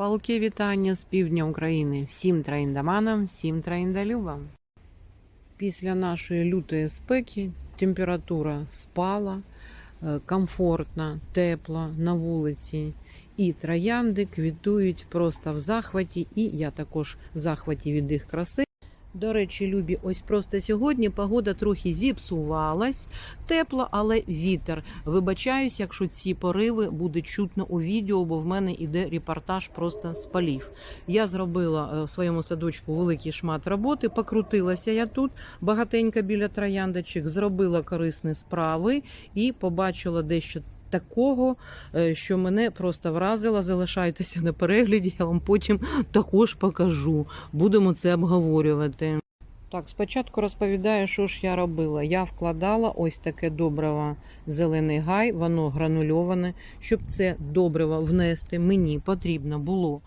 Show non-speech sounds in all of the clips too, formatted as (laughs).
Палке вітання з півдня України всім траїндаманам, всім траїндалюбам! Після нашої лютої спеки температура спала, е, комфортно, тепло на вулиці. І троянди квітують просто в захваті, і я також в захваті від їх краси. До речі, любі, ось просто сьогодні погода трохи зіпсувалась, тепло, але вітер. Вибачаюсь, якщо ці пориви буде чутно у відео, бо в мене іде репортаж просто з полів. Я зробила е, в своєму садочку великий шмат роботи, покрутилася я тут багатенько біля трояндочок, зробила корисні справи і побачила дещо. Такого, е, що мене просто вразило, залишайтеся на перегляді, я вам потім також покажу. Будемо це обговорювати. Так, спочатку розповідаю, що ж я робила. Я вкладала ось таке добриво зелений гай, воно гранульоване. Щоб це добриво внести, мені потрібно було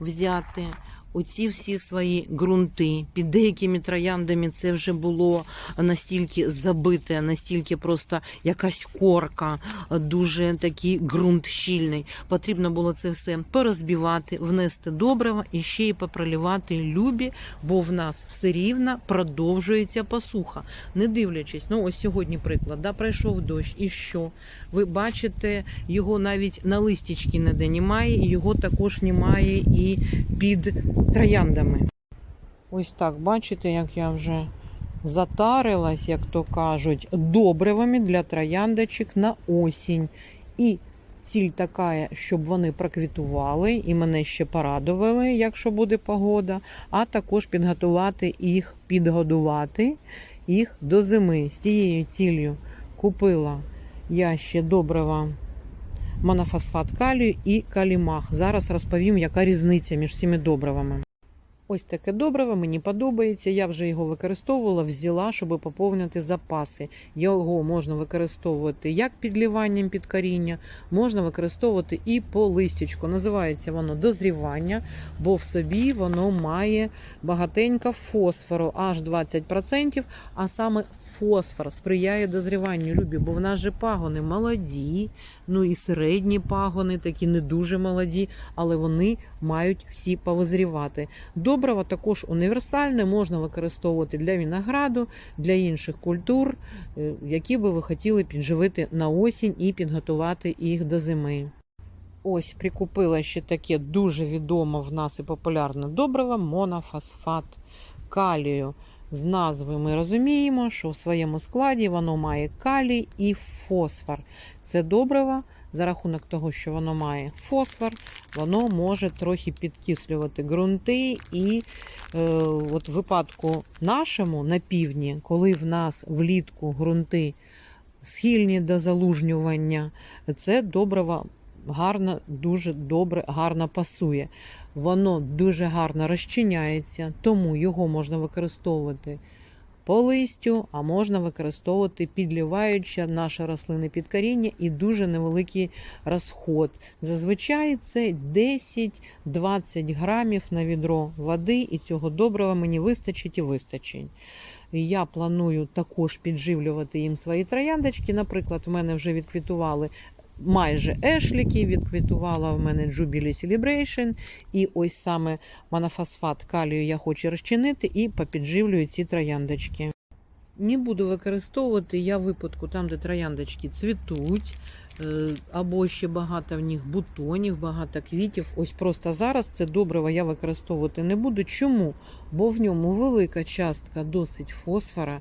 взяти оці всі свої ґрунти. Під деякими трояндами це вже було настільки забите, настільки просто якась корка, дуже такий ґрунт щільний. Потрібно було це все порозбивати, внести добриво і ще й попролівати любі, бо в нас все рівно продовжується посуха. Не дивлячись, ну ось сьогодні приклад, да, пройшов дощ, і що? Ви бачите, його навіть на листічки ніде немає, і його також немає і під трояндами. Ось так, бачите, як я вже затарилась, як то кажуть, добривами для трояндочок на осінь. І ціль така, щоб вони проквітували і мене ще порадували, якщо буде погода, а також підготувати їх, підгодувати їх до зими. З тією ціллю купила я ще добрива монофосфат калію і калімах. Зараз розповім, яка різниця між цими добривами. Ось таке добриво, мені подобається. Я вже його використовувала, взяла, щоб поповнити запаси. Його можна використовувати як підліванням під коріння, можна використовувати і по листячку. Називається воно дозрівання, бо в собі воно має багатенько фосфору, аж 20%, а саме фосфор сприяє дозріванню любі, бо в нас же пагони молоді, ну і середні пагони, такі не дуже молоді, але вони мають всі повизрівати. Добриво також універсальне, можна використовувати для винограду, для інших культур, е, які би ви хотіли підживити на осінь і підготувати їх до зими. Ось прикупила ще таке дуже відоме в нас і популярне добриво монофосфат калію. З назви ми розуміємо, що в своєму складі воно має калій і фосфор. Це добриво за рахунок того, що воно має фосфор, воно може трохи підкислювати ґрунти. І е, от в випадку нашому на півдні, коли в нас влітку ґрунти схильні до залужнювання, це добриво гарно, дуже добре, гарно пасує. Воно дуже гарно розчиняється, тому його можна використовувати по листю, а можна використовувати підліваючи наші рослини під коріння і дуже невеликий розход. Зазвичай це 10-20 грамів на відро води, і цього доброго мені вистачить і вистачить. Я планую також підживлювати їм свої трояндочки. Наприклад, в мене вже відквітували майже ешліки, відквітувала в мене Jubilee Celebration. І ось саме монофосфат калію я хочу розчинити і попідживлюю ці трояндочки. Не буду використовувати я випадку там, де трояндочки цвітуть, е, або ще багато в них бутонів, багато квітів. Ось просто зараз це добриво я використовувати не буду. Чому? Бо в ньому велика частка досить фосфора.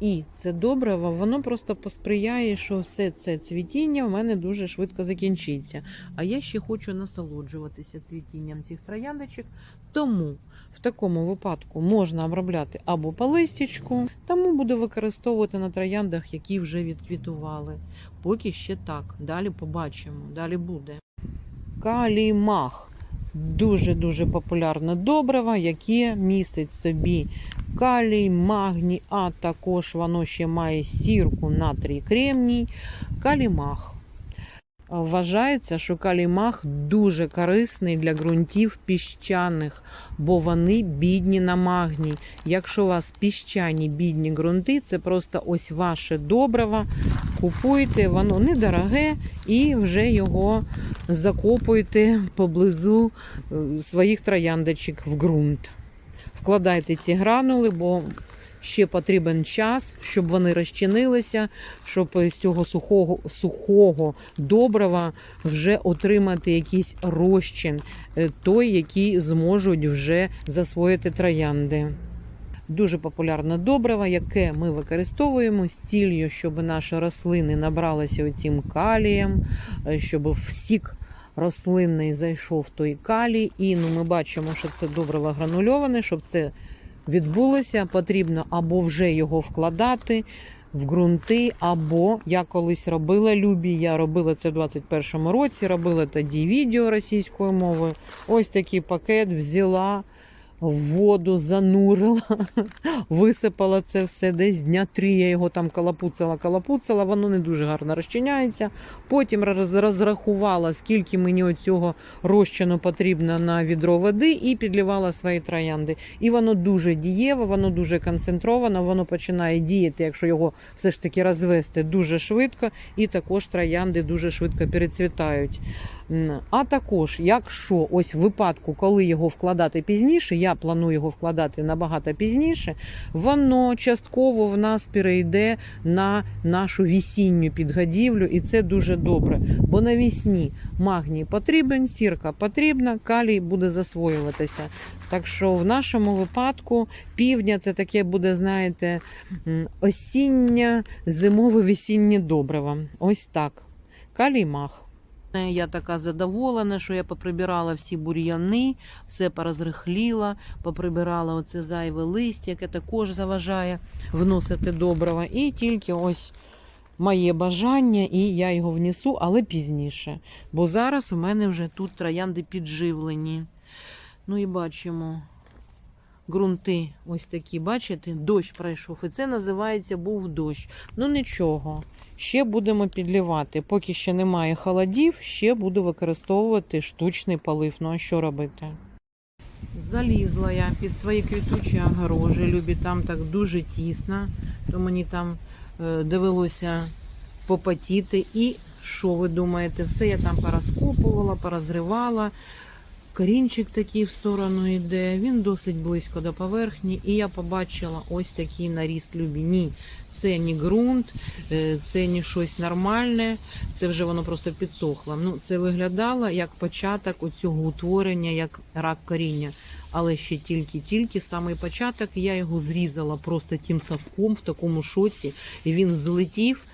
І це добриво, воно просто посприяє, що все це цвітіння в мене дуже швидко закінчиться. А я ще хочу насолоджуватися цвітінням цих трояндочок. Тому в такому випадку можна обробляти або по листячку, тому буду використовувати на трояндах, які вже відквітували. Поки ще так. Далі побачимо, далі буде. Калімах. Дуже-дуже популярне добриво, яке містить в собі калій, магній, а також воно ще має сірку, натрій, кремній, калімах. Вважається, що калімах дуже корисний для ґрунтів піщаних, бо вони бідні на магній. Якщо у вас піщані бідні ґрунти, це просто ось ваше добриво. Купуйте, воно недороге, і вже його закопуйте поблизу е, своїх трояндочок в ґрунт. Вкладайте ці гранули, бо ще потрібен час, щоб вони розчинилися, щоб з цього сухого, сухого добрива вже отримати якийсь розчин, е, той, який зможуть вже засвоїти троянди. Дуже популярне добриво, яке ми використовуємо з цілею, щоб наші рослини набралися оцим калієм, е, щоб всік рослинний зайшов той калій. І ну, ми бачимо, що це добриво гранульоване, щоб це відбулося, потрібно або вже його вкладати в ґрунти, або я колись робила любі. Я робила це в 21-му році, робила тоді відео російською мовою. Ось такий пакет взяла. В воду занурила, висипала це все десь дня три. Я його там калапуцала, калапуцала, воно не дуже гарно розчиняється. Потім роз- розрахувала, скільки мені оцього розчину потрібно на відро води, і підлівала свої троянди. І воно дуже дієве, воно дуже концентровано, воно починає діяти, якщо його все ж таки розвести дуже швидко, і також троянди дуже швидко перецвітають. А також, якщо ось в випадку, коли його вкладати пізніше, я планую його вкладати набагато пізніше, воно частково в нас перейде на нашу вісінню підгодівлю, і це дуже добре. Бо навісні магній потрібен, сірка потрібна, калій буде засвоюватися. Так що в нашому випадку півдня це таке буде, знаєте, м, осіннє, зимове весіннє добриво. Ось так. Калій мах. Я така задоволена, що я поприбирала всі бур'яни, все порозрихліла, поприбирала оце зайве листя, яке також заважає вносити добрива. І тільки ось моє бажання, і я його внесу, але пізніше. Бо зараз у мене вже тут троянди підживлені. Ну і бачимо. Ґрунти ось такі, бачите, дощ пройшов. І це називається був дощ. Ну нічого. Ще будемо підлівати. Поки ще немає холодів, ще буду використовувати штучний полив. Ну а що робити? Залізла я під свої квітучі огорожі. Любі там так дуже тісно, то мені там е, довелося попотіти. І що ви думаєте? Все я там порозкопувала, порозривала. Корінчик такий в сторону йде, він досить близько до поверхні, і я побачила ось такий наріст любі. Ні, це не ґрунт, е, це не щось нормальне, це вже воно просто підсохло. Ну, це виглядало як початок оцього утворення, як рак коріння. Але ще тільки-тільки самий початок я його зрізала просто тим совком в такому шоці, і він злетів.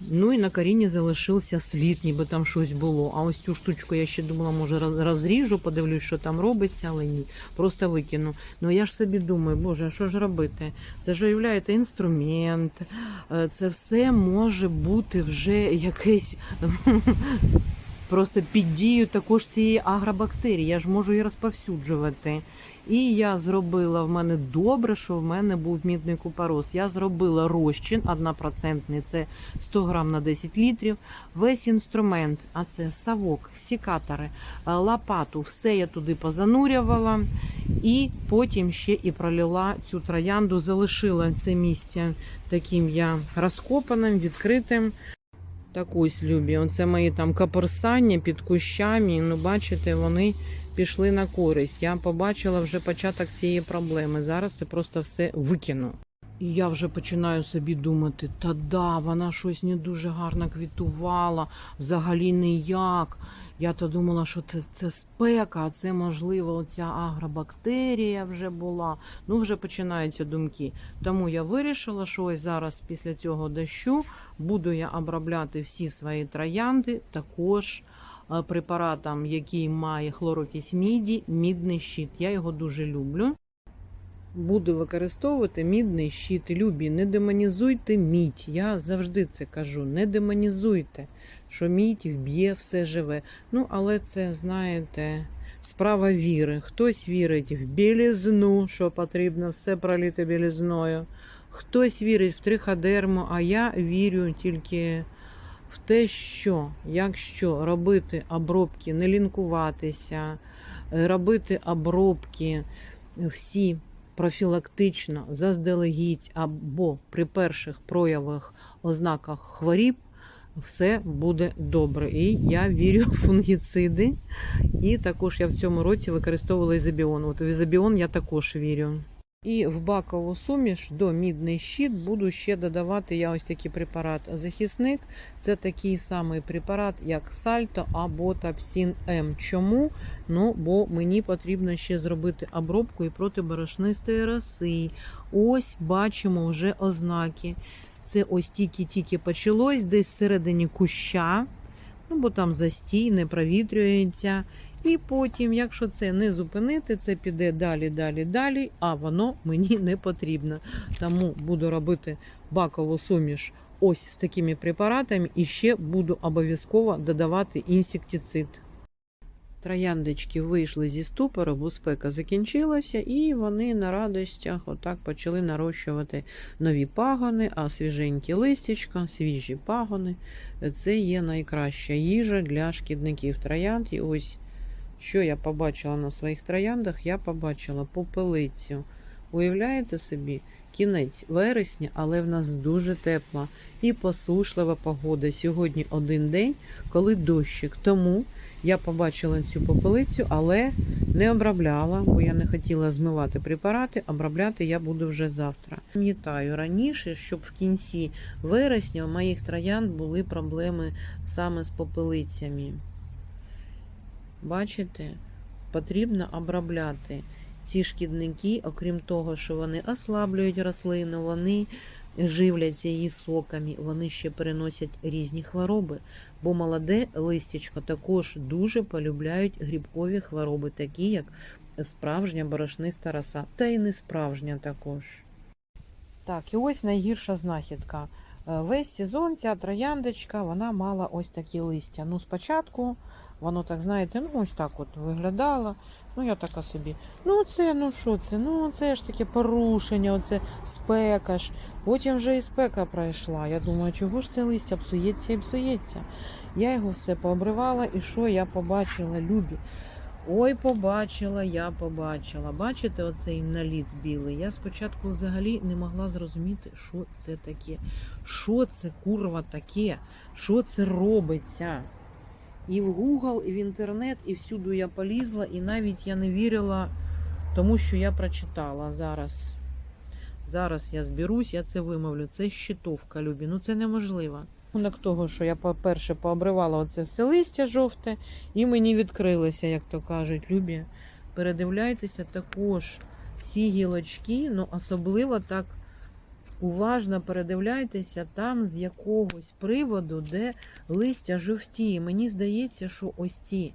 Ну і на корінні залишився слід, ніби там щось було. А ось цю штучку я ще думала, може розріжу, подивлюсь, що там робиться, але ні. Просто викину. Ну я ж собі думаю, боже, а що ж робити? Це ж уявляєте інструмент. Це все може бути вже якесь. (laughs) Просто під дією також цієї агробактерії. Я ж можу її розповсюджувати. І я зробила в мене добре, що в мене був мідний купорос. Я зробила розчин 1%, це 100 грам на 10 літрів. Весь інструмент, а це савок, сікатори, е, лопату, все я туди позанурювала. І потім ще і пролила цю троянду, залишила це місце таким я розкопаним, відкритим. Так ось любі. Оце мої там каперсання під кущами. Ну, бачите, вони пішли на користь. Я побачила вже початок цієї проблеми. Зараз це просто все викину. І я вже починаю собі думати: та да, вона щось не дуже гарно квітувала, взагалі ніяк. Я то думала, що це, це спека, а це можливо оця агробактерія вже була. Ну, вже починаються думки. Тому я вирішила, що ось зараз після цього дощу буду я обробляти всі свої троянди також препаратом, який має хлорокись міді, мідний щит. Я його дуже люблю. Буду використовувати мідний щит. Любі, не демонізуйте мідь. Я завжди це кажу. Не демонізуйте, що мідь вб'є все живе. Ну, але це, знаєте, справа віри. Хтось вірить в білізну, що потрібно все пролити білізною. Хтось вірить в триходерму, а я вірю тільки в те, що якщо робити обробки, не лінкуватися, е, робити обробки всі профілактично, заздалегідь або при перших проявах, ознаках хворіб, все буде добре. І я вірю в фунгіциди. І також я в цьому році використовувала ізобіон. От в ізобіон я також вірю. І в бакову суміш до мідний щит буду ще додавати я ось такий препарат захисник. Це такий самий препарат, як Сальто або Тапсін М. Чому? Ну, бо мені потрібно ще зробити обробку і проти борошнистої роси. Ось бачимо вже ознаки. Це ось тільки-тільки почалось десь всередині куща, ну бо там застій, не провітрюється. І потім, якщо це не зупинити, це піде далі, далі, далі, а воно мені не потрібно. Тому буду робити бакову суміш ось з такими препаратами і ще буду обов'язково додавати інсектицид. Трояндочки вийшли зі ступору, бо спека закінчилася, і вони на радостях отак почали нарощувати нові пагони, а свіженькі листячка, свіжі пагони це є найкраща їжа для шкідників троянд. І ось що я побачила на своїх трояндах, я побачила попелицю. Уявляєте собі, кінець вересня, але в нас дуже тепла і посушлива погода. Сьогодні один день, коли дощик. Тому я побачила цю попелицю, але не обробляла, бо я не хотіла змивати препарати. Обробляти я буду вже завтра. Пам'ятаю раніше, щоб в кінці вересня у моїх троянд були проблеми саме з попелицями. Бачите, потрібно обробляти ці шкідники, окрім того, що вони ослаблюють рослину, вони живляться її соками, вони ще переносять різні хвороби. Бо молоде листячко також дуже полюбляють грибкові хвороби, такі як справжня борошниста роса, та й не справжня також. Так, і ось найгірша знахідка. Е, Весь сезон ця трояндочка вона мала ось такі листя. Ну, спочатку воно так, знаєте, ну ось так от виглядало. Ну, я така собі. Ну, це, ну що це? Ну, це ж таке порушення, оце спека ж. Потім вже і спека пройшла. Я думаю, чого ж це листя псується і псується. Я його все пообривала, і що я побачила, любі? Ой, побачила, я побачила. Бачите, оцей наліт білий. Я спочатку взагалі не могла зрозуміти, що це таке. Що це курва таке? Що це робиться? І в Google, і в інтернет, і всюди я полізла, і навіть я не вірила тому, що я прочитала зараз. Зараз я зберусь, я це вимовлю. Це щитовка, любі. Ну це неможливо. Рахунок того, що я, по-перше, пообривала оце все листя жовте, і мені відкрилося, як то кажуть, любі. Передивляйтеся також всі гілочки, ну особливо так уважно передивляйтеся там з якогось приводу, де листя жовтіє. Мені здається, що ось ці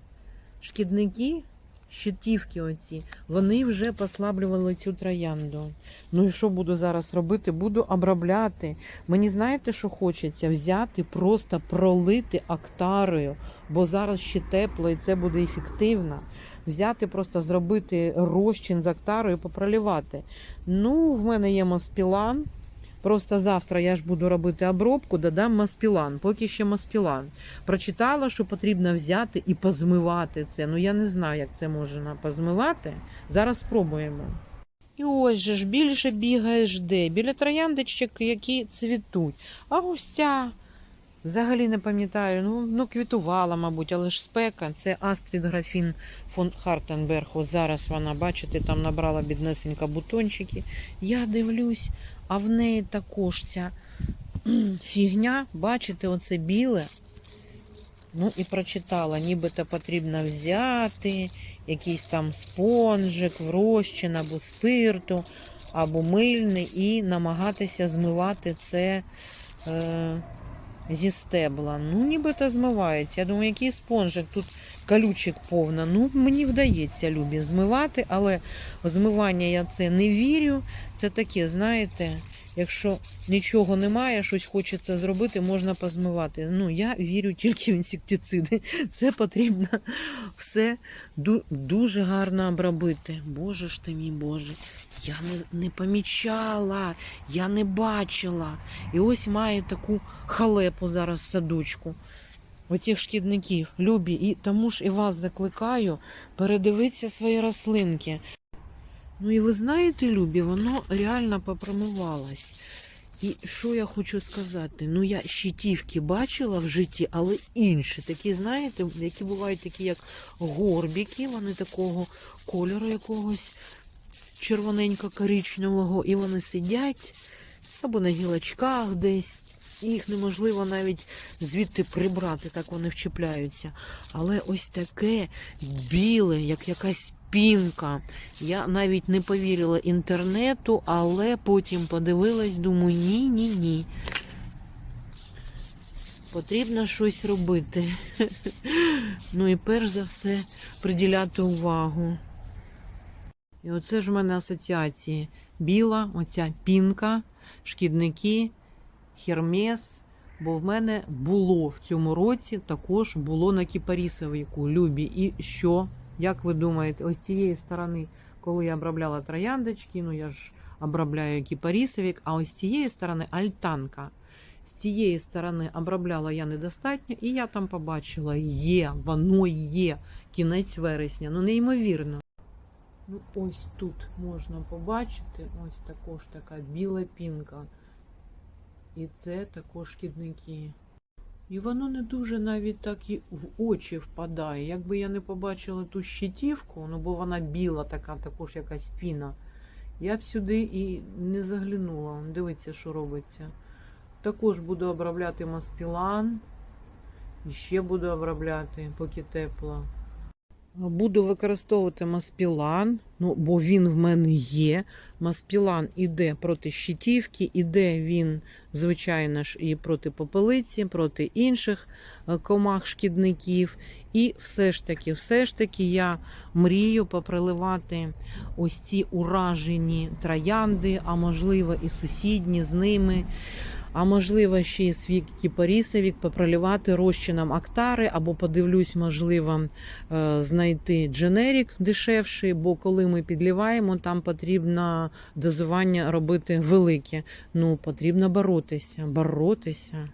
шкідники, щитівки оці, вони вже послаблювали цю троянду. Ну і що буду зараз робити? Буду обробляти. Мені знаєте, що хочеться? Взяти, просто пролити актарою, бо зараз ще тепло і це буде ефективно. Взяти, просто зробити розчин з актарою і попролівати. Ну, в мене є маспілан. Просто завтра я ж буду робити обробку, додам маспілан, поки ще маспілан. Прочитала, що потрібно взяти і позмивати це. Ну я не знаю, як це можна позмивати. Зараз спробуємо. І ось же ж більше бігаєш де? Біля трояндичок, які цвітуть. А ось ця. Взагалі не пам'ятаю, ну, ну квітувала, мабуть, але ж спека. Це Астрід Графін фон Хартенберг. Ось зараз вона, бачите, там набрала біднесенька бутончики. Я дивлюсь, а в неї також ця (clears throat) фігня, бачите, оце біле. Ну і прочитала, нібито потрібно взяти якийсь там спонжик, врощин або спирту, або мильний, і намагатися змивати це. Е- зі стебла. Ну, нібито змивається. Я думаю, який спонжик. Тут колючок повна. Ну, мені вдається любі змивати, але в змивання я це не вірю. Це таке, знаєте, якщо нічого немає, щось хочеться зробити, можна позмивати. Ну, я вірю тільки в інсектициди. (laughs) Це потрібно все дуже гарно обробити. Боже ж ти мій Боже, я не, помічала, я не бачила. І ось має таку халепу зараз садочку. Оцих шкідників, любі, і тому ж і вас закликаю передивитися свої рослинки. Ну і ви знаєте, Любі, воно реально попромивалось. І що я хочу сказати? Ну, я щитівки бачила в житті, але інші такі, знаєте, які бувають такі, як горбіки, вони такого кольору якогось червоненько-коричневого, і вони сидять або на гілочках десь. І їх неможливо навіть звідти прибрати, так вони вчіпляються. Але ось таке біле, як якась пінка. Я навіть не повірила інтернету, але потім подивилась, думаю, ні, ні, ні. Потрібно щось робити. (laughs) Ну і перш за все приділяти увагу. І оце ж в мене асоціації. Біла, оця пінка, шкідники, хермес. Бо в мене було в цьому році також було на кіпарісовику любі. І що? Як ви думаєте, ось з цієї сторони, коли я обробляла трояндочки, ну я ж обробляю кіпарісовик, а ось з цієї сторони альтанка. З цієї сторони обробляла я недостатньо, і я там побачила, є, воно є. Кінець вересня. Ну, неймовірно. Ну, ось тут можна побачити, ось також така біла пінка. І це також шкідники. І воно не дуже навіть так і в очі впадає. Якби я не побачила ту щитівку, ну бо вона біла, така також якась піна, я б сюди і не заглянула. Дивіться, що робиться. Також буду обробляти маспілан. І ще буду обробляти, поки тепло. Буду використовувати маспілан, ну, бо він в мене є. Маспілан іде проти щитівки, іде він, звичайно ж, і проти попелиці, проти інших е, комах шкідників. І все ж таки, все ж таки, я мрію поприливати ось ці уражені троянди, а можливо і сусідні з ними. А можливо, ще й свій кіпарісовік попролівати розчином актари, або подивлюсь, можливо, е, знайти дженерік дешевший, бо коли ми підліваємо, там потрібно дозування робити велике. Ну, потрібно боротися, боротися.